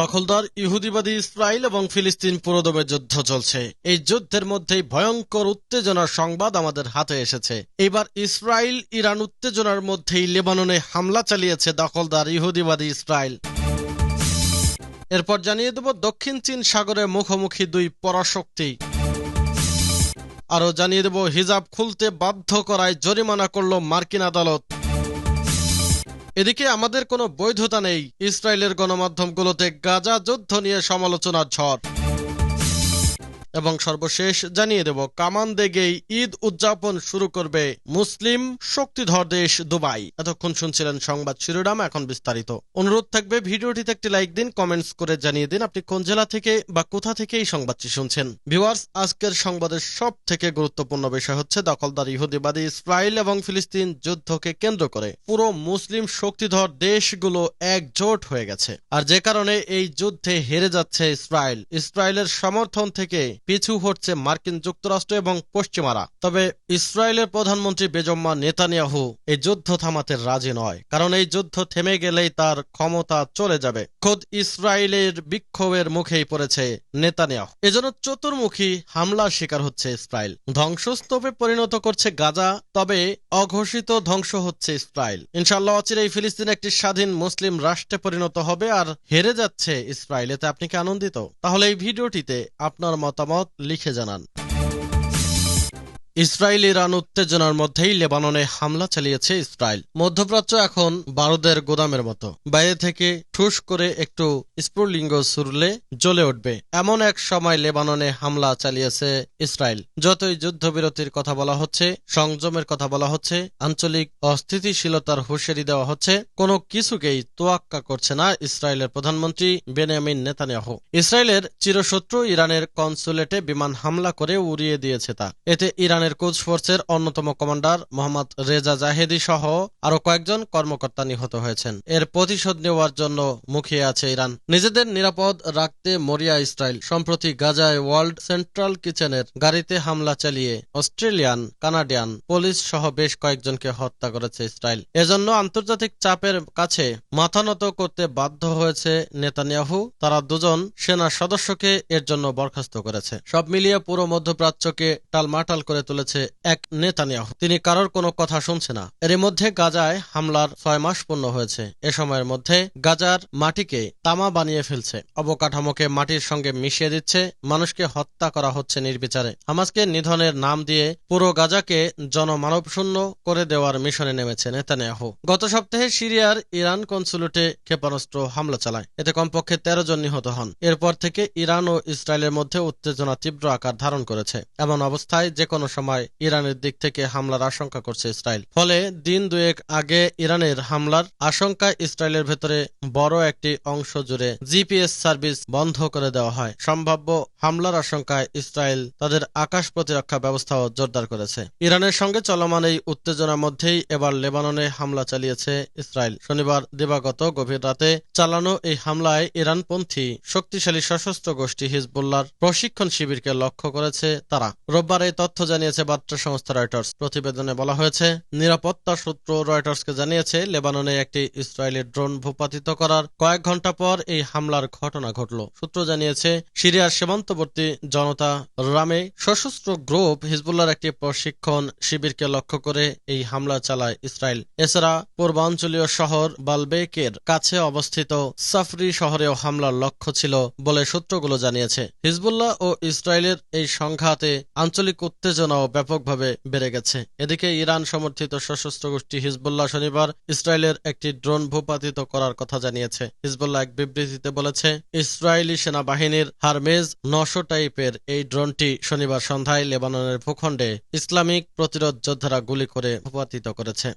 দখলদার ইহুদিবাদী ইসরায়েল এবং ফিলিস্তিন পুরোদমে যুদ্ধ চলছে। এই যুদ্ধের মধ্যেই ভয়ঙ্কর উত্তেজনার সংবাদ আমাদের হাতে এসেছে। এবার ইসরায়েল, ইরান উত্তেজনার মধ্যেই লেবাননে হামলা চালিয়েছে দখলদার ইহুদিবাদী ইসরায়েল। এরপর জানিয়ে দেব, দক্ষিণ চীন সাগরে মুখোমুখি দুই পরাশক্তি। আরও জানিয়ে দেব, হিজাব খুলতে বাধ্য করায় জরিমানা করল মার্কিন আদালত। এদিকে আমাদের কোনো বৈধতা নেই। ইসরায়েলের গণমাধ্যমগুলোতে গাজা যুদ্ধ নিয়ে সমালোচনার ঝড়। এবং সর্বশেষ জানিয়ে দেব, কামান দেগেই ঈদ উদযাপন শুরু করবে মুসলিম শক্তিধর দেশ দুবাই। এতক্ষণ শুনছিলেন সংবাদ শিরোনাম, এখন বিস্তারিত। অনুরোধ থাকবে, ভিডিওটিতে একটি লাইক দিন, কমেন্টস করে জানিয়ে দিন আপনি কোন জেলা থেকে বা কোথা থেকে এই সংবাদটি শুনছেন। ভিউয়ার্স, আজকের সংবাদের সব থেকে গুরুত্বপূর্ণ বিষয় হচ্ছে, দখলদার ইহুদিবাদী ইসরায়েল এবং ফিলিস্তিন যুদ্ধকে কেন্দ্র করে পুরো মুসলিম শক্তিধর দেশগুলো একজোট হয়ে গেছে। আর যে কারণে এই যুদ্ধে হেরে যাচ্ছে ইসরায়েল। ইসরায়েলের সমর্থন থেকে পিছু হচ্ছে মার্কিন যুক্তরাষ্ট্র এবং পশ্চিমারা। তবে ইসরায়েলের প্রধানমন্ত্রী বেজম্মা নেতানিয়াহু এই যুদ্ধ থামাতে রাজি নয়, কারণ এই যুদ্ধ থেমে গেলেই তার ক্ষমতা চলে যাবে। খোদ ইসরায়েলের বিক্ষোভের মুখেই পড়েছে নেতানিয়াহু। এজন্য চতুর্মুখী হামলার শিকার হচ্ছে ইসরায়েল। ধ্বংসস্তূপে পরিণত করছে গাজা, তবে অঘোষিত ধ্বংস হচ্ছে ইসরায়েল। ইনশাল্লাহ অচিরেই ফিলিস্তিন একটি স্বাধীন মুসলিম রাষ্ট্রে পরিণত হবে আর হেরে যাচ্ছে ইসরায়েল। এতে আপনি কি আনন্দিত? তাহলে এই ভিডিওটিতে আপনার মতামত লিখে জানান। ইসরায়েল ইরান উত্তেজনার মধ্যেই লেবাননে হামলা চালিয়েছে ইসরায়েল। মধ্যপ্রাচ্য এখন বারুদের গোদামের মতো। বাইরে থেকে ঠুস করে একটু স্ফুলিঙ্গ সুরলে জ্বলে উঠবে। এমন এক সময় লেবাননে হামলা চালিয়েছে ইসরায়েল। যতই যুদ্ধবিরতির কথা বলা হচ্ছে, সংযমের কথা বলা হচ্ছে, আঞ্চলিক অস্থিতিশীলতার হুঁশিয়ারি দেওয়া হচ্ছে, কোনো কিছুকেই তোয়াক্কা করছে না ইসরায়েলের প্রধানমন্ত্রী বেনিয়ামিন নেতানিয়াহু। ইসরায়েলের চিরশত্রু ইরানের কনসুলেটে বিমান হামলা করে উড়িয়ে দিয়েছে তা। এতে ইরানের ইরানের কুচ ফোর্সের অন্যতম কমান্ডার মোহাম্মদ রেজা জাহেদি সহ আরও কয়েকজন কর্মকর্তা নিহত হয়েছেন। এর প্রতিশোধ নেওয়ার জন্য মুখিয়ে আছে ইরান। নিজেদের নিরাপদ রাখতে মরিয়া ইসরায়েল, সম্প্রতি গাজায় ওয়ার্ল্ড সেন্ট্রাল কিচেনের গাড়িতে হামলা চালিয়ে অস্ট্রেলিয়ান, কানাডিয়ান পুলিশ সহ বেশ কয়েকজনকে হত্যা করেছে ইসরায়েল। এজন্য আন্তর্জাতিক চাপের কাছে মাথা নত করতে বাধ্য হয়েছে নেতানিয়াহু। তারা দুজন সেনা সদস্যকে এর জন্য বরখাস্ত করেছে। সব মিলিয়ে পুরো মধ্যপ্রাচ্যকে টালমাটাল করে তুলে তুলেছে এক নেতানিয়াহু। তিনি কারোর কোনো কথা শুনছে না। এর মধ্যে গাজায় হামলার ছয় মাস পূর্ণ হয়েছে। এ সময়ের মধ্যে গাজার মাটিকে তামা বানিয়ে ফেলছে। অবকাঠামোকে মাটির সঙ্গে মিশিয়ে দিচ্ছে। মানুষকে হত্যা করা হচ্ছে নির্বিচারে। হামাসকে নিধনের নাম দিয়ে পুরো গাজাকে জনমানব শূন্য করে দেওয়ার মিশনে নেমেছে নেতানিয়াহু। গত সপ্তাহে সিরিয়ার ইরান কনসুলেটে ক্ষেপণাস্ত্র হামলা চালায়। এতে কমপক্ষে তেরো জন নিহত হন। এরপর থেকে ইরান ও ইসরায়েলের মধ্যে উত্তেজনা তীব্র আকার ধারণ করেছে। এমন অবস্থায় যে কোনো সময় সময় ইরানের দিক থেকে হামলার আশঙ্কা করছে ইসরায়েল। ফলে দিন দুয়েক আগে ইরানের হামলার আশঙ্কা ইসরায়েলের ভেতরে বড় একটি অংশ জুড়ে জিপিএস সার্ভিস বন্ধ করে দেওয়া হয়। সম্ভাব্য হামলার আশঙ্কায় ইসরায়েল তাদের আকাশ প্রতিরক্ষা ব্যবস্থাও জোরদার করেছে। ইরানের সঙ্গে চলমান এই উত্তেজনার মধ্যেই এবার লেবাননে হামলা চালিয়েছে ইসরায়েল। শনিবার দিবাগত গভীর রাতে চালানো এই হামলায় ইরানপন্থী শক্তিশালী সশস্ত্র গোষ্ঠী হিজবুল্লার প্রশিক্ষণ শিবিরকে লক্ষ্য করেছে তারা। রোববার এই তথ্য জানিয়েছে বার্তা সংস্থা রয়টার্স। প্রতিবেদনে বলা হয়েছে, নিরাপত্তা সূত্র রয়টার্সকে জানিয়েছে, লেবাননে একটি ইসরায়েলি ড্রোন ভূপাতিত করার কয়েক ঘণ্টা পর এই হামলার ঘটনা ঘটল। সূত্র জানিয়েছে, সিরিয়ার সীমান্তবর্তী জনতা রামে সশস্ত্র গ্রুপ হিজবুল্লার একটি প্রশিক্ষণ শিবিরকে লক্ষ্য করে এই হামলা চালায় ইসরায়েল। এছাড়া, পূর্বাঞ্চলীয় শহর বালবেকের কাছে অবস্থিত সাফরি শহরেও হামলার লক্ষ্য ছিল বলে সূত্রগুলো জানিয়েছে। হিজবুল্লাহ ও ইসরায়েলের এই সংঘাতে আঞ্চলিক উত্তেজনাও ব্যাপকভাবে বেড়ে গেছে। এদিকে ইরান সমর্থিত সশস্ত্র গোষ্ঠী হিজবুল্লাহ শনিবার ইসরায়েলের একটি ড্রোন ভূপাতিত করার কথা জানিয়েছে। হিজবুল্লাহ এক বিবৃতিতে বলেছে, ইসরায়েলি সেনাবাহিনীর হারমেজ নশো টাইপের এই ড্রোনটি শনিবার সন্ধ্যায় লেবাননের ভূখণ্ডে ইসলামিক প্রতিরোধ যোদ্ধারা গুলি করে ভূপাতিত করেছে।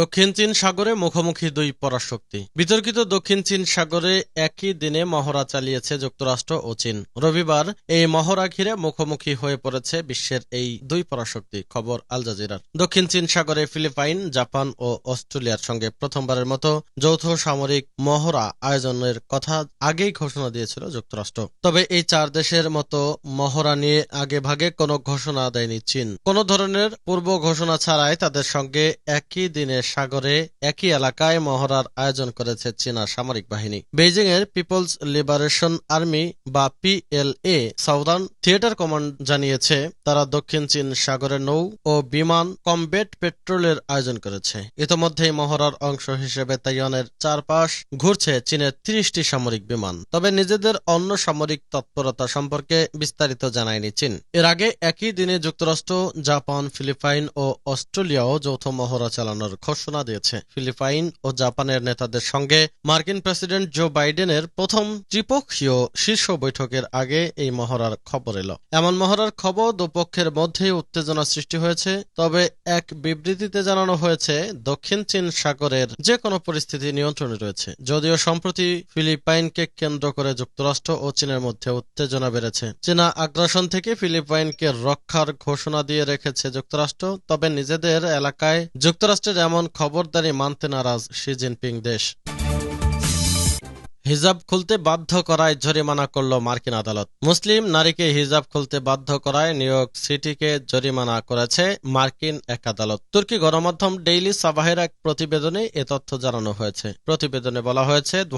দক্ষিণ চীন সাগরে মুখোমুখি দুই পরাশক্তি। বিতর্কিত দক্ষিণ চীন সাগরে একই দিনে মহড়া চালিয়েছে যুক্তরাষ্ট্র ও চীন। রবিবার এই মহড়া ঘিরে মুখোমুখি হয়ে পড়েছে বিশ্বের এই দুই পরাশক্তি, খবর আল জাজিরার। দক্ষিণ চীন সাগরে ফিলিপাইন, জাপান ও অস্ট্রেলিয়ার সঙ্গে প্রথমবারের মতো যৌথ সামরিক মহড়া আয়োজনের কথা আগেই ঘোষণা দিয়েছিল যুক্তরাষ্ট্র। তবে এই চার দেশের মতো মহড়া নিয়ে আগে ভাগে কোনো ঘোষণা দেয়নি চীন। কোন ধরনের পূর্ব ঘোষণা ছাড়াই তাদের সঙ্গে একই দিনে সাগরে একই এলাকায় মহড়ার আয়োজন করেছে চীনা সামরিক বাহিনী। বেইজিং এর পিপলস লিবারেশন আর্মি বা পিএলএ সাউদার্ন থিয়েটার কমান্ড জানিয়েছে, তারা দক্ষিণ চীন সাগরে নৌ ও বিমান কমবেট পেট্রোলের আয়োজন করেছে। ইতোমধ্যেই মহড়ার অংশ হিসেবে তাইওয়ানের চারপাশ ঘুরছে চীনের তিরিশটি সামরিক বিমান। তবে নিজেদের অন্য সামরিক তৎপরতা সম্পর্কে বিস্তারিত জানায়নি চীন। এর আগে একই দিনে যুক্তরাষ্ট্র, জাপান, ফিলিপাইন ও অস্ট্রেলিয়াও যৌথ মহড়া চালানোর ঘোষণা দিয়েছে। ফিলিপাইন ও জাপানের নেতাদের সঙ্গে মার্কিন প্রেসিডেন্ট জো বাইডেনের প্রথম ত্রিপক্ষীয় শীর্ষ বৈঠকের আগে এই মহড়ার খবর এলো। এমন মহড়ার খবর দুপক্ষের মধ্যে উত্তেজনা সৃষ্টি হয়েছে, তবে এক বিবৃতিতে জানানো হয়েছে, দক্ষিণ চীন সাগরের যে কোনো পরিস্থিতি নিয়ন্ত্রণে রয়েছে। যদিও সম্প্রতি ফিলিপাইনকে কেন্দ্র করে যুক্তরাষ্ট্র ও চীনের মধ্যে উত্তেজনা বেড়েছে। চীনা আগ্রাসন থেকে ফিলিপাইনকে রক্ষার ঘোষণা দিয়ে রেখেছে যুক্তরাষ্ট্র, তবে নিজেদের এলাকায় যুক্তরাষ্ট্রের এমন খবরদারি মানতে নারাজ শি জিনপিং দেশ। হিজাব খুলতে বাধ্য করায় জরিমানা করল মার্কিন আদালত। মুসলিম নারীকে হিজাব খুলতে বাধ্য করায় নিউ ইয়র্ক সিটিকে জরিমানা করেছে মার্কিন এক আদালত। তুর্কি গণমাধ্যম ডেইলি সাবাহের এক প্রতিবেদনে এ তথ্য জানানো হয়েছে। প্রতিবেদনে বলা হয়েছে দু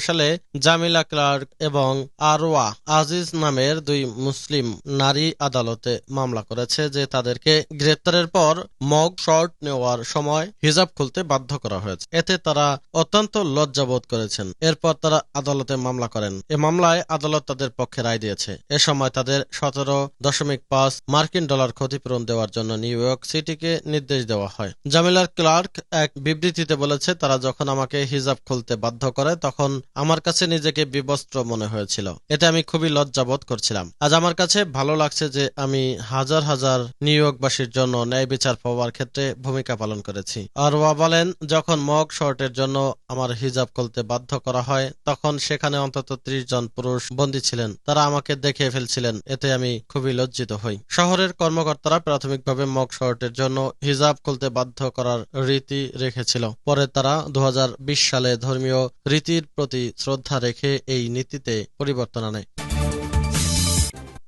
সালে জামিলা ক্লার্ক এবং আরওয়া আজিজ নামের দুই মুসলিম নারী আদালতে মামলা করেছে যে তাদেরকে গ্রেপ্তারের পর মগ শর্ট নেওয়ার সময় হিজাব খুলতে বাধ্য করা হয়েছে। এতে তারা অত্যন্ত লজ্জাবোধ করেছেন। এরপর তারা আদালতে মামলা করেন। এ মামলায় আদালত তাদের পক্ষে রায় দিয়েছে। এ সময় তাদের সতেরো দশমিক পাঁচ মার্কিন ডলার ক্ষতিপূরণ দেওয়ার জন্য নিউ ইয়র্ক সিটিকে নির্দেশ দেওয়া হয়। জামিলার ক্লার্ক এক বিবৃতিতে বলেছে, তারা যখন আমাকে হিজাব খুলতে বাধ্য করে, তখন আমার কাছে নিজেকে বিবস্ত্র মনে হয়েছিল। এতে আমি খুবই লজ্জাবোধ করছিলাম। আজ আমার কাছে ভালো লাগছে যে আমি হাজার হাজার নিউ ইয়র্কবাসীর জন্য ন্যায় বিচার পাওয়ার ক্ষেত্রে ভূমিকা পালন করেছি। আর ওয়া বলেন, যখন মগ শর্টের জন্য আমার হিজাব খুলতে বাধ্য করা হয় তখন সেখানে অন্তত ত্রিশ জন পুরুষ বন্দী ছিলেন। তারা আমাকে দেখে ফেলছিলেন। এতে আমি খুবই লজ্জিত হই। শহরের কর্মকর্তারা প্রাথমিকভাবে মগ শর্টের জন্য হিজাব খুলতে বাধ্য করার রীতি রেখেছিল। পরে তারা দু হাজার বিশ সালে ধর্মীয় রীতির প্রতি শ্রদ্ধা রেখে এই নীতিতে পরিবর্তন আনে।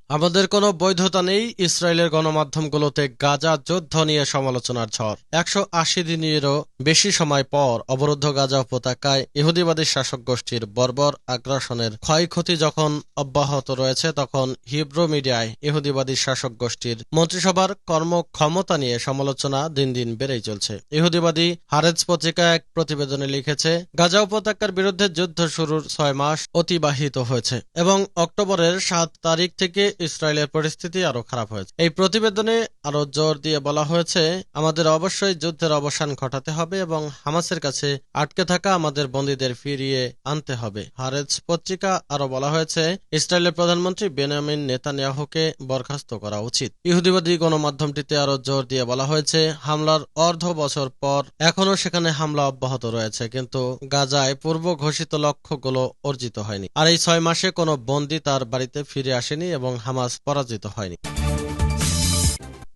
আমাদের কোনো বৈধতা নেই ইসরায়েলের গণমাধ্যমগুলোতে গাজা যুদ্ধ নিয়ে সমালোচনার ঝড়। একশো আশি দিনেরও বেশি সময় পর অবরুদ্ধ গাজা উপত্যকায় ইহুদিবাদী শাসক গোষ্ঠীর বর্বর আগ্রাসনের ক্ষয়ক্ষতি যখন অব্যাহত রয়েছে, তখন হিব্রো মিডিয়ায় ইহুদিবাদী শাসক গোষ্ঠীর মন্ত্রিসভার কর্মক্ষমতা নিয়ে সমালোচনা দিন দিন বেড়েই চলছে। ইহুদিবাদী হারেজ পত্রিকা এক প্রতিবেদনে লিখেছে, গাজা উপত্যকার বিরুদ্ধে যুদ্ধ শুরুর ছয় মাস অতিবাহিত হয়েছে এবং অক্টোবরের সাত তারিখ থেকে ইসরায়েলের পরিস্থিতি আরও খারাপ হয়েছে। এই প্রতিবেদনে আরও জোর দিয়ে বলা হয়েছে, আমাদের অবশ্যই যুদ্ধের অবসান ঘটাতে হবে এবং হামাসের কাছে আটকে থাকা আমাদের বন্দীদের ফিরিয়ে আনতে হবে। হারেজ পত্রিকা আরও বলা হয়েছে, ইসরায়েলের প্রধানমন্ত্রী বেনামিন নেতানিয়াহুকে বরখাস্ত করা উচিত। ইহুদিবাদী গণমাধ্যমটিতে আরও জোর দিয়ে বলা হয়েছে, হামলার অর্ধ বছর পর এখনও সেখানে হামলা অব্যাহত রয়েছে, কিন্তু গাজায় পূর্ব ঘোষিত লক্ষ্যগুলো অর্জিত হয়নি। আর এই ছয় মাসে কোনো বন্দী তার বাড়িতে ফিরে আসেনি এবং হামাস পরাজিত হয়নি।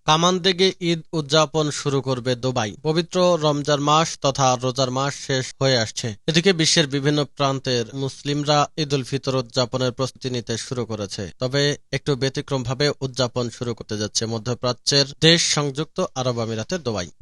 কামান থেকে ঈদ উদযাপন শুরু করবে দুবাই। পবিত্র রমজান মাস তথা রোজার মাস শেষ হয়ে আসছে। এদিকে বিশ্বের বিভিন্ন প্রান্তের মুসলিমরা ঈদ উল ফিতর উদযাপনের প্রস্তুতি নিতে শুরু করেছে। তবে একটু ব্যতিক্রমভাবে উদযাপন শুরু করতে যাচ্ছে মধ্যপ্রাচ্যের দেশ সংযুক্ত আরব আমিরাতের দুবাই।